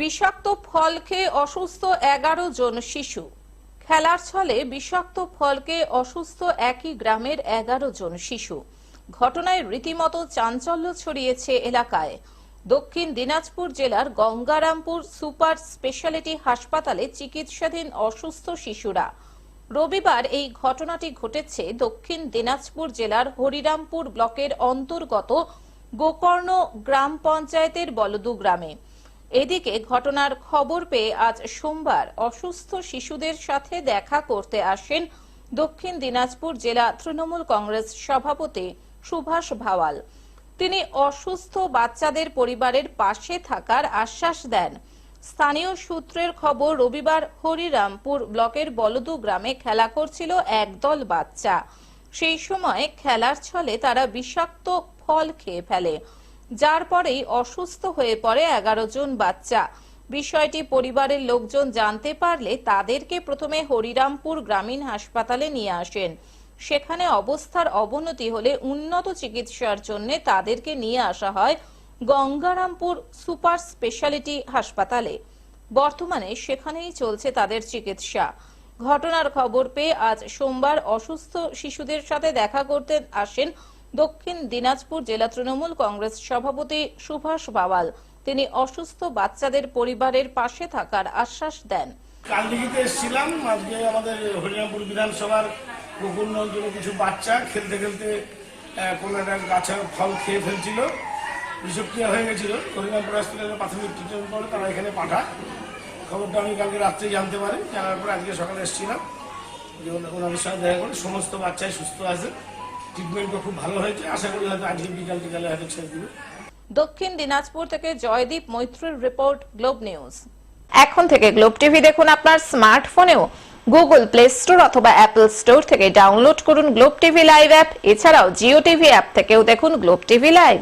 বিষাক্ত ফল খেয়ে অসুস্থ এগারো জন শিশু। খেলার ছলে বিষাক্ত ফল খেয়ে অসুস্থ একই গ্রামের এগারো জন শিশু। ঘটনায় রীতিমতো চাঞ্চল্য ছড়িয়েছে এলাকায়। দক্ষিণ দিনাজপুর জেলার গঙ্গারামপুর সুপার স্পেশালিটি হাসপাতালে চিকিৎসাধীন অসুস্থ শিশুরা। রবিবার এই ঘটনাটি ঘটেছে দক্ষিণ দিনাজপুর জেলার হরিরামপুর ব্লকের অন্তর্গত গোকর্ণ গ্রাম পঞ্চায়েতের বলদু গ্রামে। এদিকে ঘটনার খবর পেয়ে আজ সোমবার অসুস্থ শিশুদের সাথে দেখা করতে আসেন দক্ষিণ দিনাজপুর জেলা তৃণমূল কংগ্রেস সভাপতি সুভাষ ভাওয়াল। তিনি অসুস্থ বাচ্চাদের পরিবারের পাশে থাকার আশ্বাস দেন। স্থানীয় সূত্রের খবর, রবিবার হরিরামপুর ব্লকের বলদু গ্রামে খেলা করছিল একদল বাচ্চা। সেই সময় খেলার ছলে তারা বিষাক্ত ফল খেয়ে ফেলে। যার পরেই অসুস্থ হয়ে পড়ে এগারো জন বাচ্চা। বিষয়টি পরিবারের লোকজন জানতে পারলে তাদেরকে প্রথমে হরিরামপুর গ্রামীণ হাসপাতালে নিয়ে আসেন। সেখানে অবস্থার অবনতি হলে উন্নত চিকিৎসার জন্য তাদেরকে নিয়ে আসা হয় গঙ্গারামপুর সুপার স্পেশালিটি হাসপাতালে। বর্তমানে সেখানেই চলছে তাদের চিকিৎসা। ঘটনার খবর পেয়ে আজ সোমবার অসুস্থ শিশুদের সাথে দেখা করতে আসেন দক্ষিণ দিনাজপুর জেলা তৃণমূল কংগ্রেস সভাপতি সুভাষ বাওয়াল। তিনি অসুস্থ বাচ্চাদের পরিবারের পাশে থাকার আশ্বাস দেন। কালদিঘিতে এসেছিলাম, আজকে আমাদের হরিরামপুর বিধানসভার গোকুল অঞ্চলে কিছু বাচ্চা খেলতে খেলতে কোনো একটা গাছের ফল খেয়ে ফেলছিল, বিষক্রিয়া হয়ে গেছিল। হরিরামপুর হসপিটালে প্রাথমিক ট্রিটমেন্ট করে তারা এখানে পাঠায়। খবরটা আমি কালকে রাত্রে জানতে পারি। জানার পরে আজকে সকালে এসেছিলাম। ওনাদের সাথে দেখা করে সমস্ত বাচ্চাই সুস্থ আছে। ট্রিটমেন্টও খুব ভালো হয়েছে। আশা করি হয়তো আজকে বিকাল বিকালে হয়তো ছেড়ে দক্ষিণ দিনাজপুর থেকে জয়দীপ মৈত্রীর রিপোর্ট, গ্লোব নিউজ। এখন থেকে গ্লোব টিভি দেখুন আপনার স্মার্টফোনেও। গুগল প্লে স্টোর অথবা অ্যাপল স্টোর থেকে ডাউনলোড করুন গ্লোব টিভি লাইভ অ্যাপ। এছাড়াও জিও টিভি অ্যাপ থেকেও দেখুন গ্লোব টিভি লাইভ।